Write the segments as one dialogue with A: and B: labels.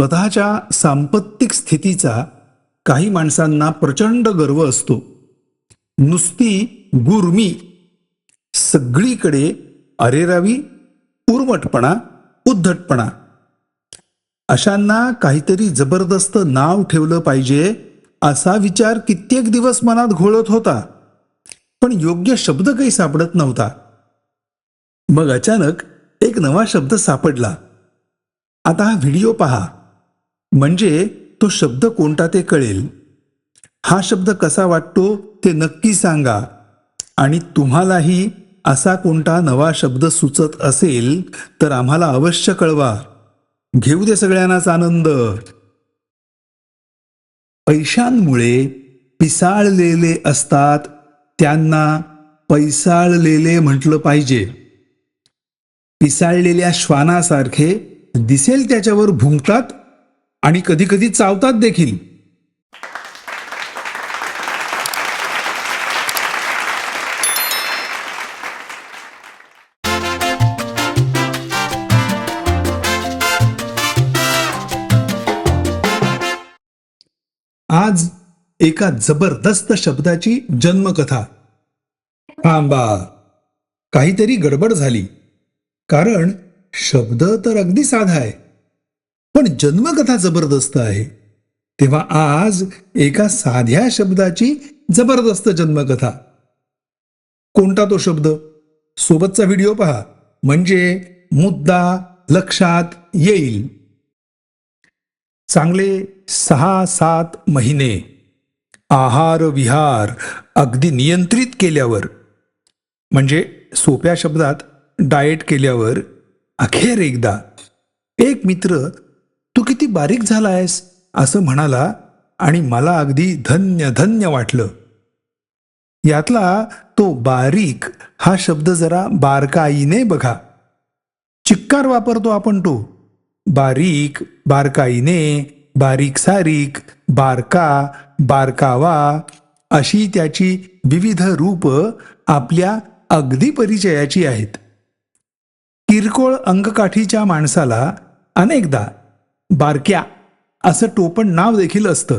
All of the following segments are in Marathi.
A: स्वतःच्या सांपत्तिक स्थितीचा काही माणसांना प्रचंड गर्व असतो. नुसती गुरमी सगळीकडे अरेरावी उर्मटपणा उद्धटपणा. अशांना काहीतरी जबरदस्त नाव ठेवलं पाहिजे असा विचार कित्येक दिवस मनात घोळत होता. पण योग्य शब्द काही सापडत नव्हता. मग अचानक एक नवा शब्द सापडला. आता हा व्हिडिओ पहा. म्हणजे तो शब्द कोणता ते कळेल? हा शब्द कसा वाटतो ते नक्की सांगा. आणि तुम्हालाही असा कोणता नवा शब्द सुचत असेल तर आम्हाला अवश्य कळवा. घेऊ दे सगळ्यांनाच आनंद. पैशांमुळे पिसाळलेले असतात त्यांना पैसाळलेले म्हटलं पाहिजे. पिसाळलेल्या श्वानासारखे दिसेल त्याच्यावर भुंकतात आणि कधी कधी चावतात देखील. आज एका जबरदस्त शब्दाची जन्मकथा. थांबा. काहीतरी गडबड झाली. कारण शब्द तर अगदी साधा आहे. पण जन्मकथा जबरदस्त आहे. तेव्हा आज एका साध्या शब्दाची जबरदस्त जन्मकथा. कोणता तो शब्द? सोबतचा व्हिडिओ पहा. म्हणजे मुद्दा लक्षात येईल. चांगले सहा सात महिने. आहार विहार अगदी नियंत्रित केल्यावर. म्हणजे सोप्या शब्दात डाएट केल्यावर अखेर एकदा. एक मित्र बारीक झाला आहेस असं म्हणाला आणि मला अगदी धन्य धन्य वाटलं. यातला तो बारीक हा शब्द जरा बारकाईने बघा. चिक्कार वापरतो आपण तो. बारीक बारकाईने बारीक सारीक बारका बारकावा अशी त्याची विविध रूप आपल्या अगदी परिचयाची आहेत. किरकोळ अंगकाठीच्या माणसाला अनेकदा बारक्या. असं टोपण नाव देखील असतं.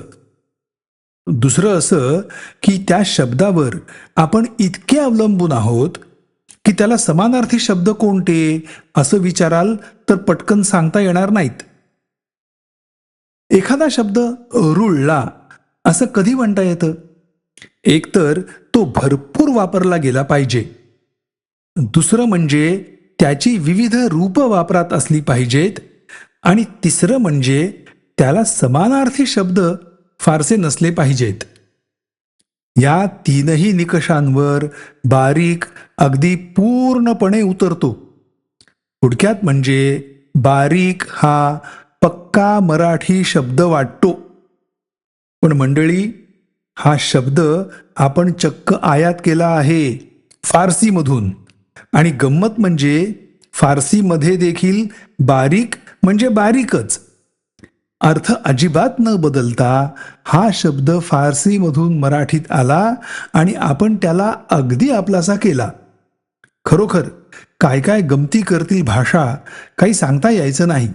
A: दुसरं असं की त्या शब्दावर आपण इतके अवलंबून आहोत की त्याला समानार्थी शब्द कोणते असं विचाराल तर पटकन सांगता येणार नाहीत. एखादा शब्द रुळला असं कधी म्हणता येतं? एकतर तो भरपूर वापरला गेला पाहिजे. दुसरं म्हणजे त्याची विविध रूपं वापरात असली पाहिजेत आणि तिसरं म्हणजे त्याला समानार्थी शब्द फारसे नसले पाहिजेत. या तीनही निकषांवर बारीक अगदी पूर्णपणे उतरतो. थोडक्यात म्हणजे बारीक हा पक्का मराठी शब्द वाटतो. पण मंडळी हा शब्द आपण चक्क आयात केला आहे फारसीमधून. आणि गंमत म्हणजे फारसीमध्ये देखील बारीक म्हणजे बारीकच. अर्थ अजिबात न बदलता हा शब्द फारसीमधून मराठीत आला आणि आपण त्याला अगदी आपलासा केला. खरोखर काय काय गमती करतील भाषा काही सांगता यायचं नाही.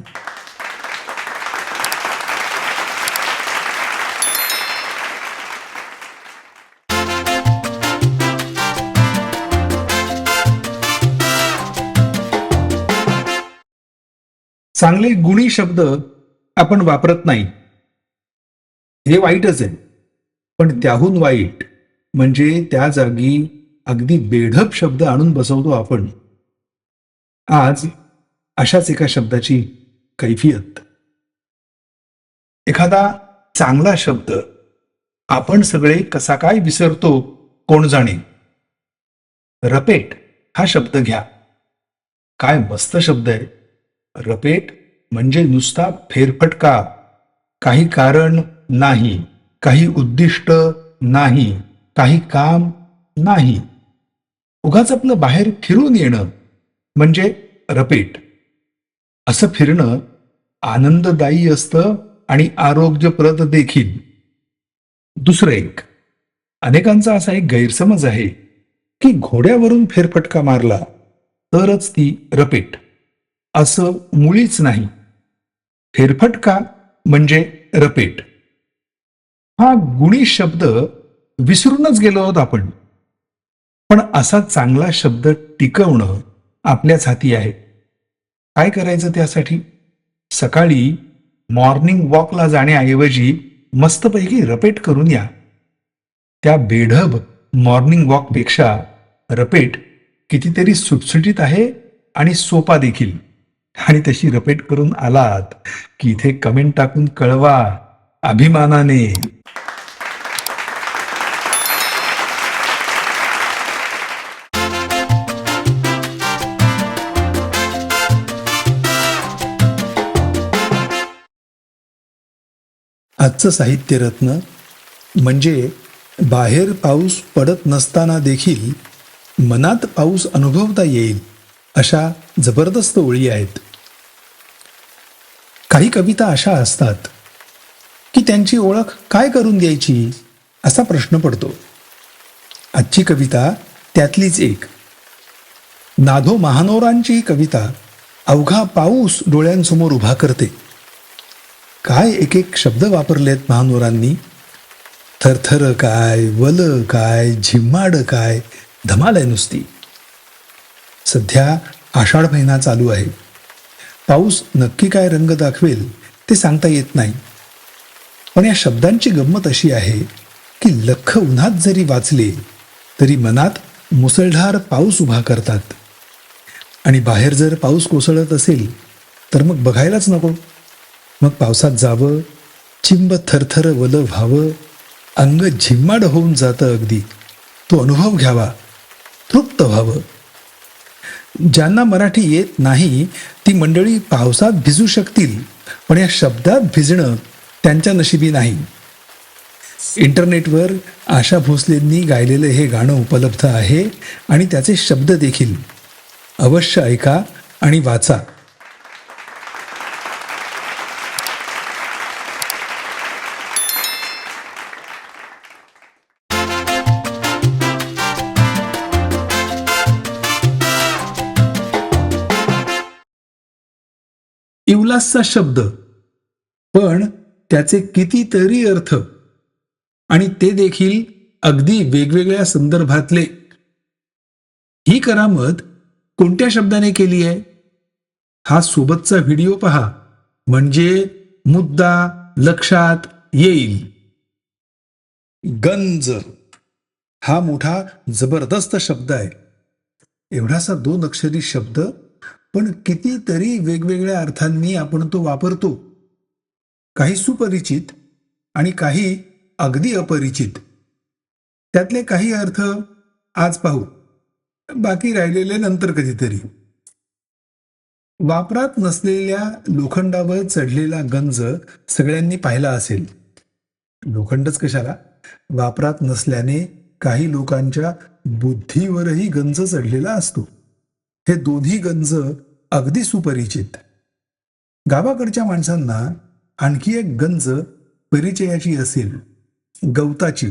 A: चांगले गुणी शब्द आपण वापरत नाही. हे वाईटच आहे. पण त्याहून वाईट म्हणजे त्या जागी अगदी बेढप शब्द आणून बसवतो आपण. आज अशाच एका शब्दाची कैफियत. एखादा चांगला शब्द आपण सगळे कसा काय विसरतो कोण जाणे. रपेट हा शब्द घ्या. काय मस्त शब्द आहे. रपेट म्हणजे नुसता फेरफटका. काही कारण नाही काही उद्दिष्ट नाही काही काम नाही. उगाच आपलं बाहेर फिरून येणं म्हणजे रपेट. असं फिरणं आनंददायी असतं आणि आरोग्यप्रद देखील. दुसरं एक अनेकांचा असा एक गैरसमज आहे की घोड्यावरून फेरफटका मारला तरच ती रपेट. असं मुळीच नाही. फेरफटका म्हणजे रपेट? हा गुणी शब्द विसरूनच गेलो आहोत आपण. पण असा चांगला शब्द टिकवणं आपल्याच हाती आहे. काय करायचं त्यासाठी? सकाळी मॉर्निंग वॉकला जाण्याऐवजी मस्तपैकी रपेट करून या. त्या बेढब मॉर्निंग वॉकपेक्षा रपेट कितीतरी सुटसुटीत आहे आणि सोपा देखील. आणि तशी रपेट करून आलात की इथे कमेंट टाकून कळवा अभिमानाने. आजचं साहित्यरत्न म्हणजे बाहेर पाऊस पडत नसताना देखील मनात पाऊस अनुभवता येईल अशा जबरदस्त ओळी आहेत. काही कविता अशा असतात की त्यांची ओळख काय करून द्यायची असा प्रश्न पडतो. आजची कविता त्यातलीच एक. नाधो महानोरांची ही कविता अवघा पाऊस डोळ्यांसमोर उभा करते. काय एक एक शब्द वापरलेत महानोरांनी? थरथर काय वल काय झिम्माड काय धमाल आहे नुसती. सध्या आषाढ महिना चालू आहे. पाऊस नक्की काय रंग दाखवेल ते सांगता येत नाही. पण या शब्दांची गंमत अशी आहे की लख उन्हात जरी वाचले तरी मनात मुसळधार पाऊस उभा करतात. आणि बाहेर जर पाऊस कोसळत असेल तर मग बघायलाच नको. मग पावसात जावं चिंब थरथर वल व्हावं अंग झिम्माड होऊन जातं अगदी. तो अनुभव घ्यावा तृप्त व्हावं. ज्यांना मराठी येत नाही ती मंडळी पावसात भिजू शकतील पण या शब्दात भिजणं त्यांच्या नशिबी नाही. इंटरनेटवर आशा भोसलेंनी गायलेलं हे गाणं उपलब्ध आहे आणि त्याचे शब्द देखील. अवश्य ऐका आणि वाचा. इवलासचा शब्द. पण त्याचे कितीतरी अर्थ. आणि ते देखील अगदी वेगवेगळ्या संदर्भातले. ही करामत कोणत्या शब्दाने केली आहे? हा सोबतचा व्हिडिओ पहा. म्हणजे मुद्दा लक्षात येईल. गंज. हा मोठा जबरदस्त शब्द आहे. एवढासा दोन अक्षरी शब्द पण कितीतरी वेगवेगळ्या अर्थांनी आपण तो वापरतो. काही सुपरिचित आणि काही अगदी अपरिचित. त्यातले काही अर्थ आज पाहू. बाकी राहिलेले नंतर कधीतरी. वापरात नसलेल्या लोखंडावर चढलेला गंज सगळ्यांनी पाहिला असेल. लोखंडच कशाला? वापरात नसल्याने काही लोकांच्या बुद्धीवरही गंज चढलेला असतो. हे दोन्ही गंज अगदी सुपरिचित. गावाकडच्या माणसांना आणखी एक गंज परिचयाची असेल गवताची.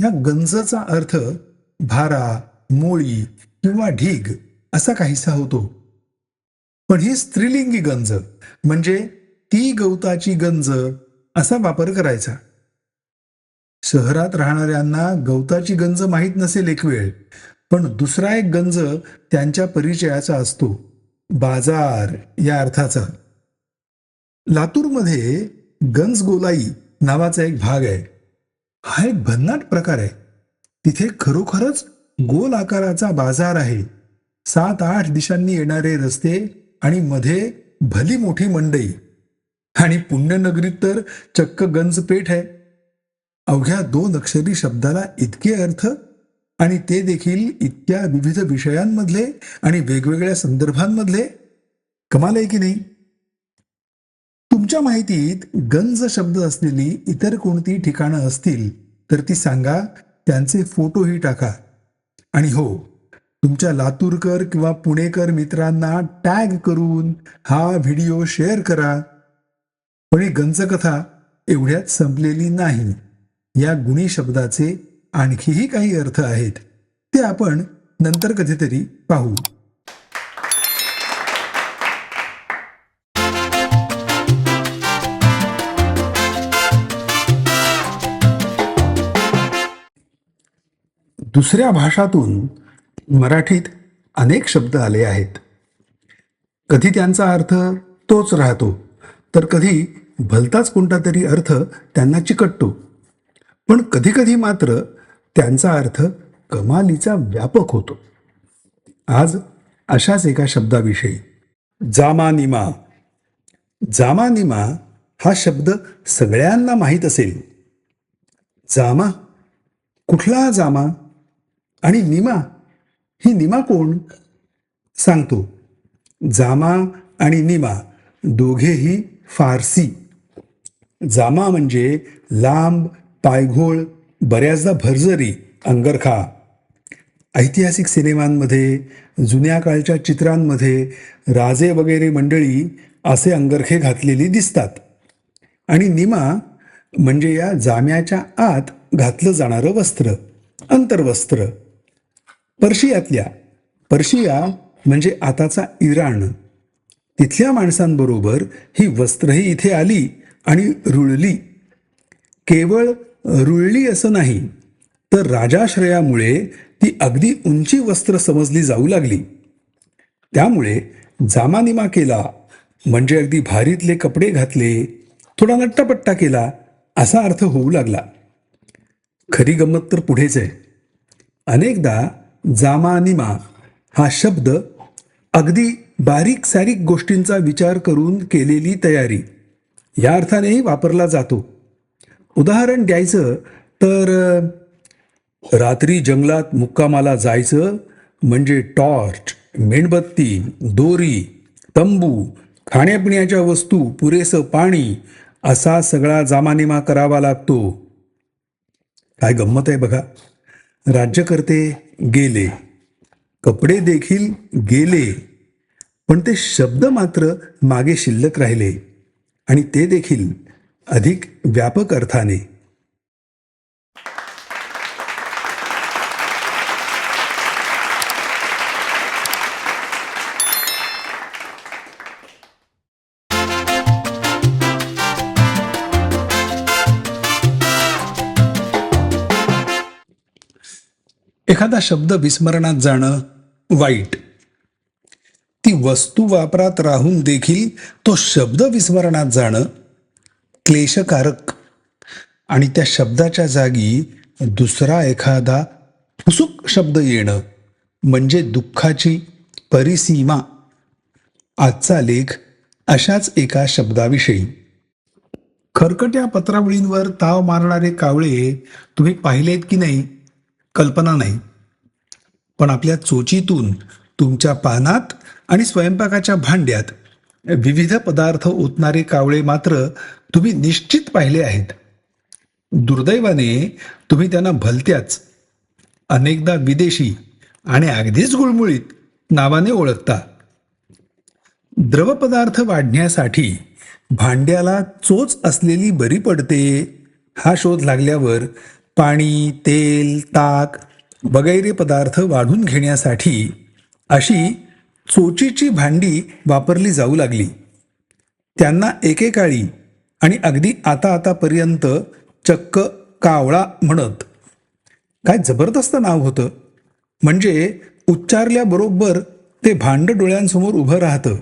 A: या गंजचा अर्थ भारा मोळी किंवा ढीग असा काहीसा होतो. पण ही स्त्रीलिंगी गंज म्हणजे ती गवताची गंज असा वापर करायचा. शहरात राहणाऱ्यांना गवताची गंज माहीत नसेल एक वेळ पण दुसरा एक गंज त्यांच्या परिचयाचा असतो. बाजार या अर्थाचा. लातूरमध्ये गंजगोलाई नावाचा एक भाग आहे. हा एक भन्नाट प्रकार आहे. तिथे खरोखरच गोल आकाराचा बाजार आहे. सात आठ दिशांनी येणारे रस्ते आणि मध्ये भली मोठी मंडई. आणि पुण्यनगरीत तर चक्क गंजपेठ आहे. अवघ्या दोन अक्षरी शब्दाला इतके अर्थ आणि ते देखील इतक्या विविध विषयांमधले आणि वेगवेगळ्या संदर्भांमधले? कमाल आहे की नाही? तुमच्या माहितीत गंज शब्द असलेली इतर कोणती ठिकाणं असतील तर ती सांगा त्यांचे फोटोही टाका. आणि हो तुमच्या लातूरकर किंवा पुणेकर मित्रांना टॅग करून हा व्हिडिओ शेअर करा. पण ही गंजकथा एवढ्यात संपलेली नाही. या गुणी शब्दाचे आणखीही काही अर्थ आहेत ते आपण नंतर कधीतरी पाहू. दुसऱ्या भाषातून मराठीत अनेक शब्द आले आहेत. कधी त्यांचा अर्थ तोच राहतो तर कधी भलताच कोणता तरी अर्थ त्यांना चिकटतो. पण कधीकधी मात्र त्यांचा अर्थ कमालीचा व्यापक होतो. आज अशाच एका शब्दाविषयी जामानिमा. जामानिमा हा शब्द सगळ्यांना माहीत असेल. जामा कुठला जामा? आणि निमा ही निमा कोण? सांगतो. जामा आणि निमा दोघेही फारसी. जामा म्हणजे लांब पायघोळ बऱ्याचदा भरजरी अंगरखा. ऐतिहासिक सिनेमांमध्ये जुन्या काळच्या चित्रांमध्ये राजे वगैरे मंडळी असे अंगरखे घातलेली दिसतात. आणि निमा म्हणजे या जाम्याच्या आत घातलं जाणारं वस्त्र अंतर्वस्त्र. पर्शियातल्या पर्शिया म्हणजे आताचा इराण. तिथल्या माणसांबरोबर ही वस्त्रही इथे आली आणि रुळली. केवळ रुळली असं नाही तर राजाश्रयामुळे ती अगदी उंची वस्त्र समजली जाऊ लागली. त्यामुळे जामानिमा केला म्हणजे अगदी भारीतले कपडे घातले थोडा नट्टापट्टा केला असा अर्थ होऊ लागला. खरी गंमत तर पुढेच आहे. अनेकदा जामानिमा हा शब्द अगदी बारीक सारीक गोष्टींचा विचार करून केलेली तयारी या अर्थानेही वापरला जातो. उदाहरण द्यायचं तर रात्री जंगलात मुक्कामाला जायचं म्हणजे टॉर्च मेणबत्ती दोरी तंबू खाण्यापिण्याच्या वस्तू पुरेसं पाणी असा सगळा जामानिमा करावा लागतो. काय गंमत आहे बघा. राज्यकर्ते गेले. कपडे देखील गेले. पण ते शब्द मात्र मागे शिल्लक राहिले. आणि ते देखील अधिक व्यापक अर्थाने. एखादा शब्द विस्मरणात जाणं वाईट. ती वस्तू वापरात राहून देखील तो शब्द विस्मरणात जाणं क्लेशकारक. आणि त्या शब्दाच्या जागी दुसरा एखादा फुसूक शब्द येणं म्हणजे दुःखाची परिसीमा. आजचा लेख अशाच एका शब्दाविषयी. खरकट्या पत्रावळींवर ताव मारणारे कावळे तुम्ही पाहिलेत की नाही? कल्पना नाही. पण आपल्या चोचीतून तुमच्या पानात आणि स्वयंपाकाच्या भांड्यात विविध पदार्थ ओतणारे कावळे मात्र तुम्ही निश्चित पाहिले आहेत. दुर्दैवाने तुम्ही त्यांना भलत्याच अनेकदा विदेशी आणि अगदीच गुळमुळीत नावाने ओळखता. द्रवपदार्थ वाढण्यासाठी भांड्याला चोच असलेली बरी पडते हा शोध लागल्यावर पाणी तेल ताक वगैरे पदार्थ वाढून घेण्यासाठी अशी चोचीची भांडी वापरली जाऊ लागली. त्यांना एकेकाळी आणि अगदी आता आतापर्यंत चक्क कावळा म्हणत. काय जबरदस्त नाव होतं. म्हणजे उच्चारल्याबरोबर ते भांड डोळ्यांसमोर उभं राहतं.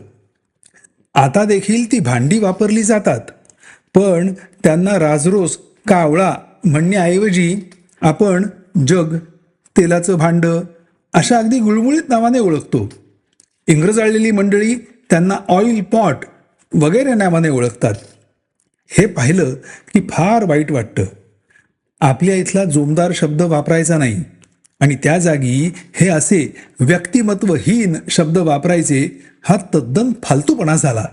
A: आता देखील ती भांडी वापरली जातात. पण त्यांना राजरोस कावळा म्हणण्याऐवजी आपण जग तेलाचं भांड अशा अगदी गुळमुळीत नावाने ओळखतो. इंग्रज आलेली मंडळी त्यांना ऑइल पॉट वगैरे नावाने ओळखतात. हे पाहिलं की फार वाईट वाटतं. आपल्या इथला जोमदार शब्द वापरायचा नाही. आणि त्या जागी हे असे व्यक्तिमत्वहीन शब्द वापरायचे हा तद्दन फालतूपणा झाला.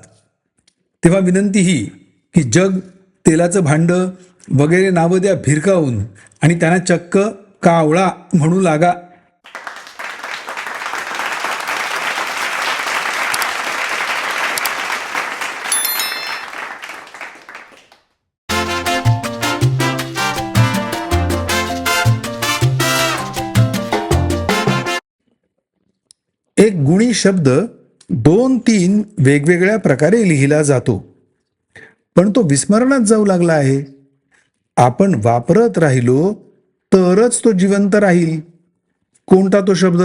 A: तेव्हा विनंती ही की जग तेलाचं भांडं वगैरे नावं द्या भिरकावून आणि त्यांना चक्क कावळा म्हणू लागा. एक गुणी शब्द दोन तीन वेगवेगळ्या प्रकारे लिहिला जातो. पण तो विस्मरणात जाऊ लागला आहे. आपण वापरत राहिलो तरच तो जिवंत राहील. कोणता तो शब्द?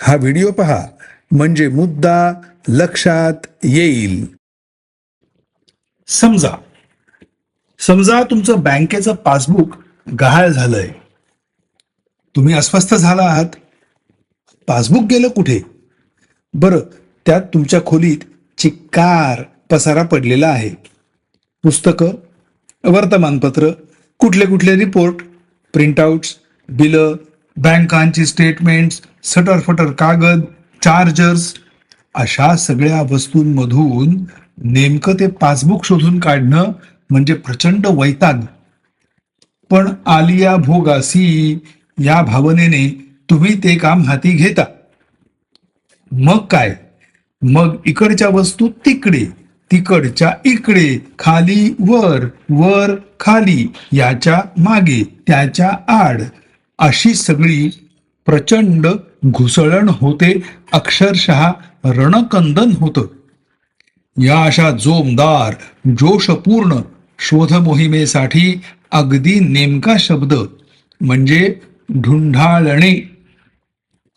A: हा व्हिडिओ पहा. म्हणजे मुद्दा लक्षात येईल. समजा. समजा तुमचं बँकेचं पासबुक गहाळ झालंय. तुम्ही अस्वस्थ झाला आहात. पासबुक गेलं कुठे? बरं त्यात तुमच्या खोलीत चिक्कार पसारा पडलेला आहे. पुस्तकं वर्तमानपत्र कुठले कुठले रिपोर्ट प्रिंटआउट्स बिलं बँकांची स्टेटमेंट्स सटरफटर कागद चार्जर्स अशा सगळ्या वस्तूंमधून नेमकं ते पासबुक शोधून काढणं म्हणजे प्रचंड वैताग. पण आलिया भोगासी या भावनेने तुम्ही ते काम हाती घेता. मग काय? मग इकडच्या वस्तू तिकडे तिकडच्या इकडे खाली वर वर खाली याच्या मागे त्याच्या आड. अशी सगळी प्रचंड घुसळण होते अक्षरशः रणकंदन होतं. या अशा जोमदार जोशपूर्ण शोध मोहिमेसाठी अगदी नेमका शब्द म्हणजे ढुंढाळणे.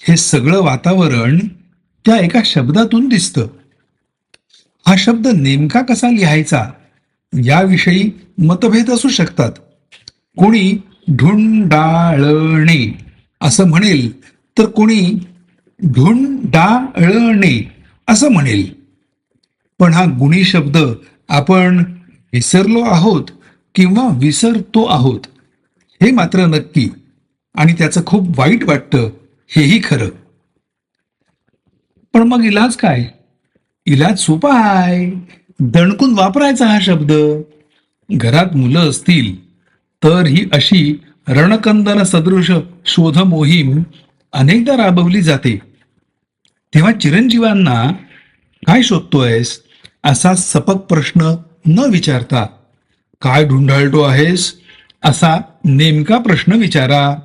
A: हे सगळं वातावरण त्या एका शब्दातून दिसतं. हा शब्द नेमका कसा लिहायचा याविषयी मतभेद असू शकतात. कोणी ढुंडाळणे असं म्हणेल तर कोणी ढुंडाळणे असं म्हणेल. पण हा गुणी शब्द आपण विसरलो आहोत किंवा विसरतो आहोत हे मात्र नक्की आणि त्याचं खूप वाईट वाटतं. हेही खरं. पण मग इलाज काय? इलाज सोपा आहे दणकून वापरायचा हा शब्द. घरात मुलं असतील तर ही अशी रणकंदन सदृश शोध मोहीम अनेकदा राबवली जाते. तेव्हा चिरंजीवांना काय शोधतोयस? असा सपक प्रश्न न विचारता काय ढुंढाळतो आहेस? असा नेमका प्रश्न विचारा.